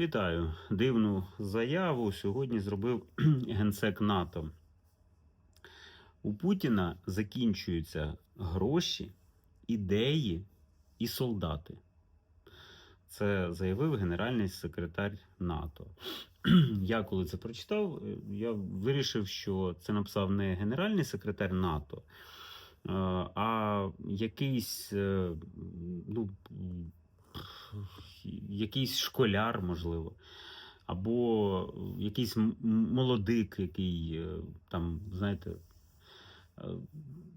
Вітаю! Дивну заяву сьогодні зробив генсек НАТО. У Путіна закінчуються гроші, ідеї і солдати. Це заявив генеральний секретар НАТО. Я коли це прочитав, я вирішив, що це написав не генеральний секретар НАТО, а якийсь е, ну, якийсь школяр, можливо, або якийсь молодик, який е, там, знаєте, е,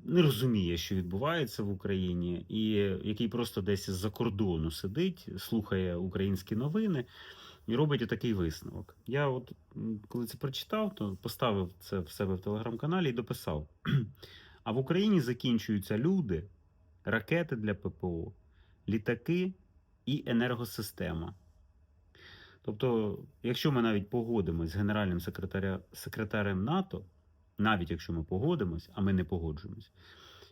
не розуміє, що відбувається в Україні, і який просто десь з-за кордону сидить, слухає українські новини і робить такий висновок. Я, от коли це прочитав, то поставив це в себе в телеграм-каналі і дописав. А в Україні закінчуються люди, ракети для ППО, літаки і енергосистема. Тобто, якщо ми навіть погодимось з генеральним секретарем НАТО, навіть якщо ми погодимось, а ми не погоджуємось,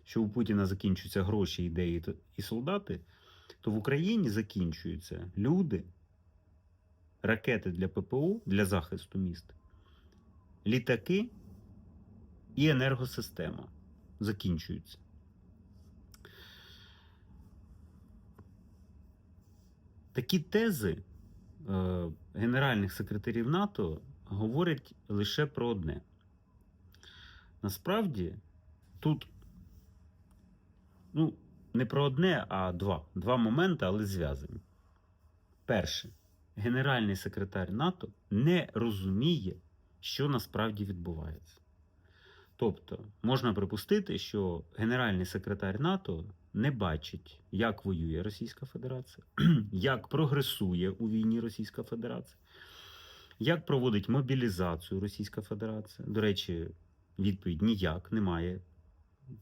що у Путіна закінчуються гроші, ідеї і солдати, то в Україні закінчуються люди, ракети для ППО для захисту міст, літаки і енергосистема закінчуються. Такі тези е, генеральних секретарів НАТО говорять лише про одне. Насправді, тут ну, не про одне, а два. Два моменти, але зв'язані. Перше, генеральний секретар НАТО не розуміє, що насправді відбувається. Тобто, можна припустити, що генеральний секретар НАТО не бачить, як воює Російська Федерація, як прогресує у війні Російська Федерація, як проводить мобілізацію Російська Федерація. До речі, відповідь ніяк немає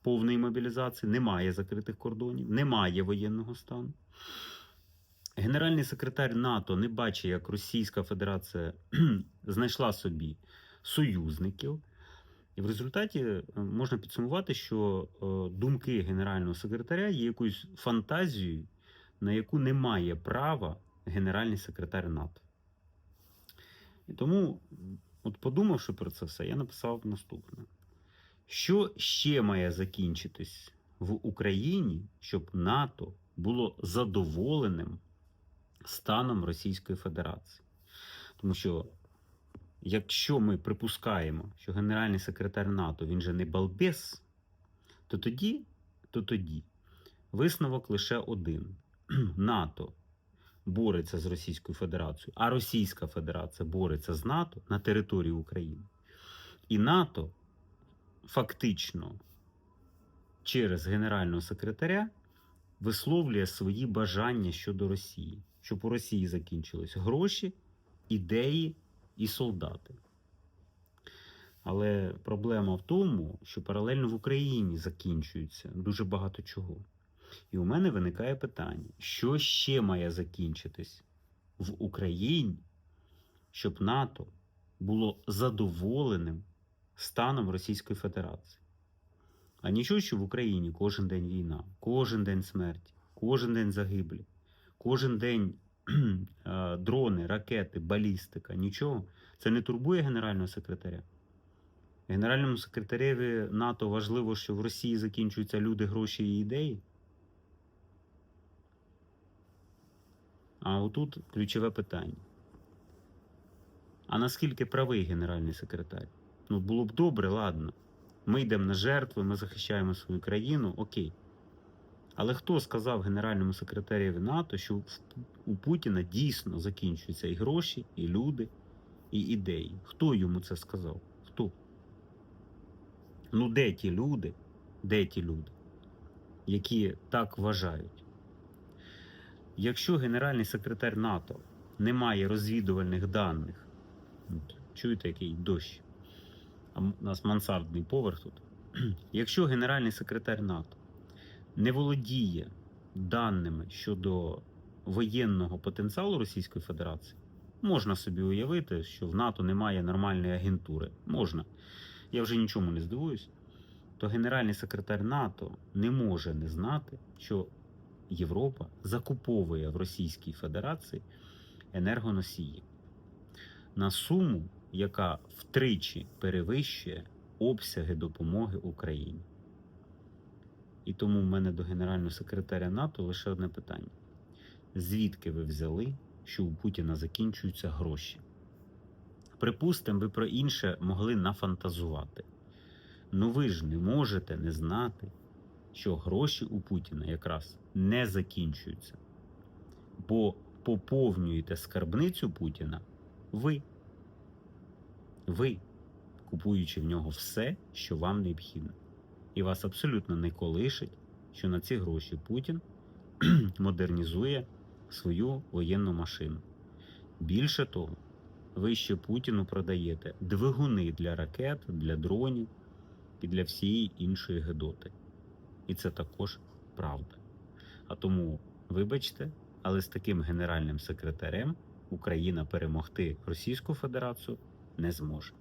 повної мобілізації, немає закритих кордонів, немає воєнного стану. Генеральний секретар НАТО не бачить, як Російська Федерація знайшла собі союзників. І в результаті е, можна підсумувати, що е, думки генерального секретаря є якоюсь фантазією, на яку не має права генеральний секретар НАТО. І тому, от подумавши про це все, я написав наступне: що ще має закінчитись в Україні, щоб НАТО було задоволеним станом Російської Федерації? Тому що якщо ми припускаємо, що генеральний секретар НАТО він же не балбес, то тоді, то тоді висновок лише один: НАТО бореться з Російською Федерацією, а Російська Федерація бореться з НАТО на території України. І НАТО фактично через генерального секретаря висловлює свої бажання щодо Росії, щоб у Росії закінчились гроші, ідеї і солдати. Але проблема в тому, що паралельно в Україні закінчується дуже багато чого. І у мене виникає питання: що ще має закінчитись в Україні, щоб НАТО було задоволеним станом Російської Федерації? А нічого, що в Україні кожен день війна, кожен день смерті, кожен день загиблі, кожен день дрони, ракети, балістика, нічого. Це не турбує генерального секретаря. Генеральному секретареві НАТО важливо, що в Росії закінчуються люди, гроші і ідеї. А отут ключове питання. А наскільки правий генеральний секретар? Ну, було б добре, ладно. Ми йдемо на жертви, ми захищаємо свою країну, окей. Але хто сказав генеральному секретареві НАТО, що у Путіна дійсно закінчуються і гроші, і люди, і ідеї? Хто йому це сказав? Хто? Ну, де ті люди? Де ті люди, які так вважають? Якщо генеральний секретар НАТО не має розвідувальних даних, чуєте, який дощ? А у нас мансардний поверх тут. Якщо генеральний секретар НАТО не володіє даними щодо воєнного потенціалу Російської Федерації, можна собі уявити, що в НАТО немає нормальної агентури. Можна. Я вже нічому не здивуюсь. То генеральний секретар НАТО не може не знати, що Європа закуповує в Російській Федерації енергоносії на суму, яка втричі перевищує обсяги допомоги Україні. І тому в мене до генерального секретаря НАТО лише одне питання: звідки ви взяли, що у Путіна закінчуються гроші? Припустимо, ви про інше могли нафантазувати. Ну ви ж не можете не знати, що гроші у Путіна якраз не закінчуються. Бо поповнюєте скарбницю Путіна ви. Ви, купуючи в нього все, що вам необхідно. І вас абсолютно не колишить, що на ці гроші Путін модернізує свою воєнну машину. Більше того, ви ще Путіну продаєте двигуни для ракет, для дронів і для всієї іншої гедоти. І це також правда. А тому, вибачте, але з таким генеральним секретарем Україна перемогти Російську Федерацію не зможе.